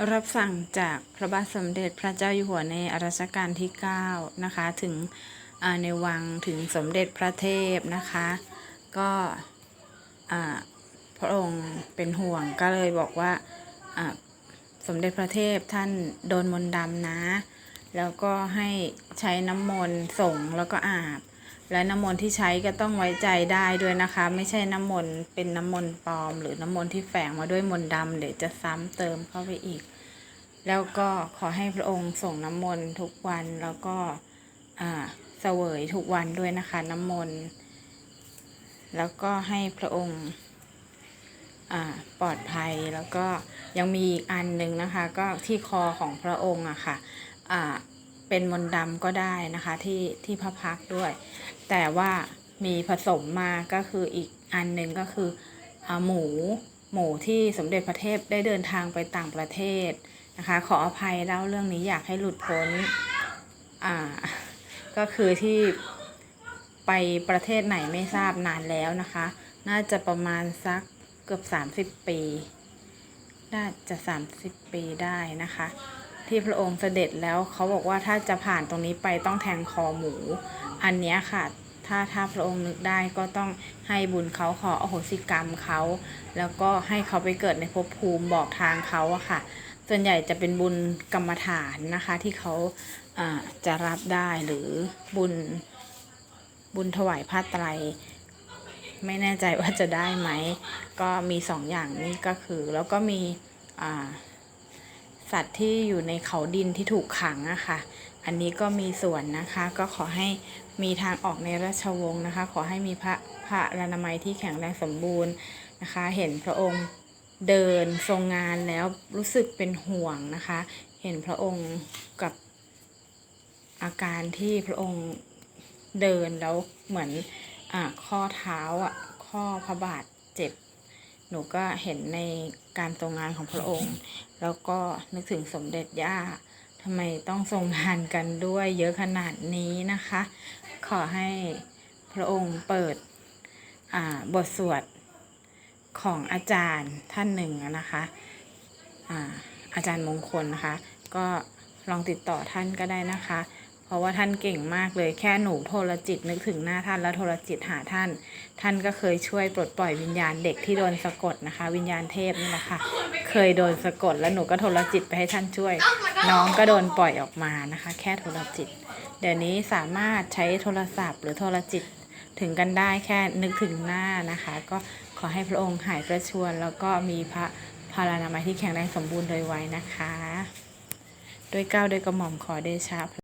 รับสั่งจากพระบาทสมเด็จพระเจ้าอยู่หัวในรัชกาลที่ 9 นะคะ ถึงในวังถึงสมเด็จพระเทพนะคะ ก็พระองค์เป็นห่วงก็เลยบอกว่าอ่าสมเด็จพระเทพท่านโดนมนต์ดำนะ แล้วก็ให้ใช้น้ำมนต์ส่งแล้วก็อาบ และน้ำมนต์ที่ใช้ก็ต้องไว้ใจได้ด้วยนะคะ ไม่ใช่น้ำมนต์เป็นน้ำมนต์ปลอม หรือน้ำมนต์ที่แฝงมาด้วยมนต์ดำเดี๋ยวจะซ้ำเติมเข้าไปอีก แล้วก็ขอให้พระองค์ส่งน้ำมนต์ทุกวันแล้วก็เสวยทุกวันด้วยนะคะ น้ำมนต์แล้วก็ให้พระองค์ปลอดภัยแล้วก็ยังมีอีกอันหนึ่งนะคะ ก็ที่คอของพระองค์อะค่ะอ่า เป็นมนต์ดำก็ได้นะคะที่ที่พระพักด้วย แต่ว่ามีผสมมาก็คืออีกอันหนึ่งก็คืออหมูหมูที่สมเด็จพระเทพได้เดินทางไปต่างประเทศนะคะ ขออภัยเล่าเรื่องนี้อยากให้หลุดพ้นอ่าก็คือที่ไปประเทศไหนไม่ทราบนานแล้วนะคะ น่าจะประมาณสักเกือบ 30 ปี น่าจะ 30 ปีได้นะคะ ที่พระองค์เสด็จแล้วเขาบอกว่าถ้าจะผ่านตรงนี้ไปต้องแทงคอหมู อันนี้ค่ะ ถ้าถ้าพระองค์นึกได้ก็ต้องให้บุญเขาขออโหสิกรรมเขา แล้วก็ให้เขาไปเกิดในภพภูมิบอกทางเขาอะค่ะ ส่วนใหญ่จะเป็นบุญกรรมฐานนะคะ ที่เขาอ่าจะรับได้หรือบุญบุญถวายผ้าไตรไม่แน่ใจว่าจะได้ไหม ก็มีสองอย่างนี้ก็คือ แล้วก็มีอ่า สัตว์ที่อยู่ในเขาดินที่ถูกขังอะค่ะ อันนี้ก็มีส่วนนะคะ ก็ขอให้มีทางออกในราชวงศ์นะคะ ขอให้มีพระพระอนามัยที่แข็งแรงสมบูรณ์นะคะ เห็นพระองค์เดินทรงงานแล้วรู้สึกเป็นห่วงนะคะ เห็นพระองค์กับอาการที่พระองค์เดินแล้วเหมือนอข้อเท้าอะข้อพระบาทเจ็บ หนูก็เห็นในการทรงงานของพระองค์ แล้วก็นึกถึงสมเด็จย่าทำไมต้องทรงงานกันด้วยเยอะขนาดนี้นะคะ ขอให้พระองค์เปิดบทสวดของอาจารย์ท่านหนึ่งนะคะอาอาจารย์มงคลนะคะ ก็ลองติดต่อท่านก็ได้นะคะ ราะว่าท่านเก่งมากเลยแค่หนูโทรจิตนึกถึงหน้าท่านแล้วโทรจิตหาท่าน ท่านก็เคยช่วยปลดปล่อยวิญญาณเด็กที่โดนสะกดนะคะ วิญญาณเทพนี่แหละค่ะเคยโดนสะกดแล้วหนูก็โทรจิตไปให้ท่านช่วย น้องก็โดนปล่อยออกมานะคะ แค่โทรจิต เดี๋ยวนี้สามารถใช้โทรศัพท์ หรือโทรจิตถึงกันได้แค่นึกถึงหน้านะคะ ก็ขอให้พระองค์หายประชวรแล้วก็มีพระพารานามัยที่แข็งแรงสมบูรณ์โดยไวนะคะด้วยเก้าด้วยกระหม่อมขอเดชะ